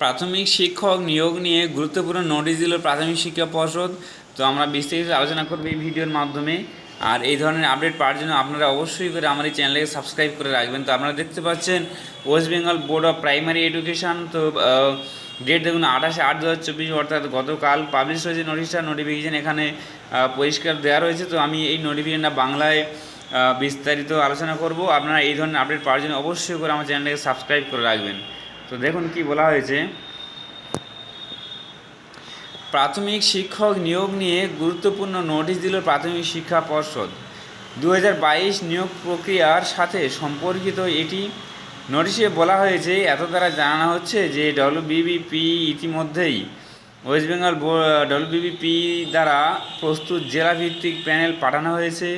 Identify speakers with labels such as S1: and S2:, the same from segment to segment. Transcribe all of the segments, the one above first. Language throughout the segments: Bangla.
S1: প্রাথমিক শিক্ষক নিয়োগ নিয়ে গুরুত্বপূর্ণ নোটিশ দিল প্রাথমিক শিক্ষা পর্ষদ। তো আমরা বিস্তারিত আলোচনা করব এই ভিডিওর মাধ্যমে। আর এই ধরনের আপডেট পাওয়ার জন্য আপনারা অবশ্যই করে আমার এই চ্যানেলকে সাবস্ক্রাইব করে রাখবেন। তো আপনারা দেখতে পাচ্ছেন, West Bengal Board of Primary Education, তো ডেট দেখুন আঠাশে আট দু হাজার চব্বিশ, অর্থাৎ গতকাল পাবলিশ হয়েছে নোটিশটা নোটিফিকেশন এখানে পরিষ্কার দেওয়া রয়েছে। তো আমি এই নোটিফিকেশনটা বাংলায় বিস্তারিত আলোচনা করব। আপনারা এই ধরনের আপডেট পাওয়ার জন্য অবশ্যই করে আমার চ্যানেলটাকে সাবস্ক্রাইব করে রাখবেন। তো দেখুন কি বলা হয়েছে। প্রাথমিক শিক্ষক নিয়োগ নিয়ে গুরুত্বপূর্ণ নোটিশ দিল প্রাথমিক শিক্ষা পর্ষদ। দু হাজার বাইশ নিয়োগ প্রক্রিয়ার সাথে সম্পর্কিত এটি নোটিশে বলা হয়েছে, এত দ্বারা জানানো হচ্ছে যে ডব্লিউবিবিপি ইতিমধ্যেই ওয়েস্ট বেঙ্গল ডব্লিউবিবিপি দ্বারা প্রস্তুত জেলাভিত্তিক প্যানেল পাঠানো হয়েছে।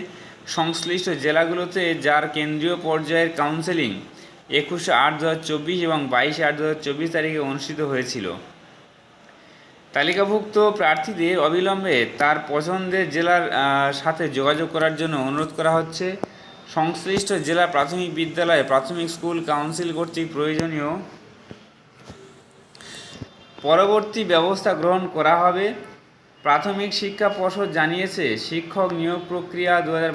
S1: সংশ্লিষ্ট জেলাগুলোতে যার কেন্দ্রীয় পর্যায়ের কাউন্সেলিং একুশে আট দু হাজার চব্বিশ এবং বাইশে আট দু হাজার চব্বিশ তারিখে অনুষ্ঠিত হয়েছিল। তালিকাভুক্ত প্রার্থীদের অবিলম্বে তার পছন্দের জেলার সাথে যোগাযোগ করার জন্য অনুরোধ করা হচ্ছে। সংশ্লিষ্ট জেলা প্রাথমিক বিদ্যালয়ে প্রাথমিক স্কুল কাউন্সিল কর্তৃক প্রয়োজনীয় পরবর্তী ব্যবস্থা গ্রহণ করা হবে। প্রাথমিক শিক্ষা পর্ষদ জানিয়েছে, শিক্ষক নিয়োগ প্রক্রিয়া দু হাজার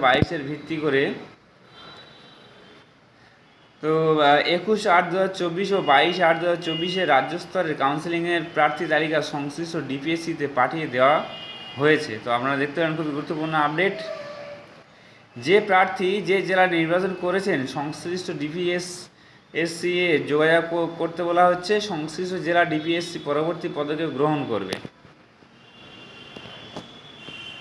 S1: ভিত্তি করে তো একুশ আট দু হাজার চব্বিশ ও বাইশ আট দু হাজার চব্বিশে রাজ্য স্তরের কাউন্সিলিংয়ের প্রার্থী তালিকা সংশ্লিষ্ট ডিপিএসসিতে পাঠিয়ে দেওয়া হয়েছে। তো আপনারা দেখতে পারেন, খুবই গুরুত্বপূর্ণ আপডেট যে প্রার্থী যে জেলা নির্বাচন করেছেন, সংশ্লিষ্ট ডিপিএস এসসি এ যোগাযোগ করতে বলা হচ্ছে, সংশ্লিষ্ট জেলা ডিপিএসসি পরবর্তী পদক্ষেপ গ্রহণ করবে।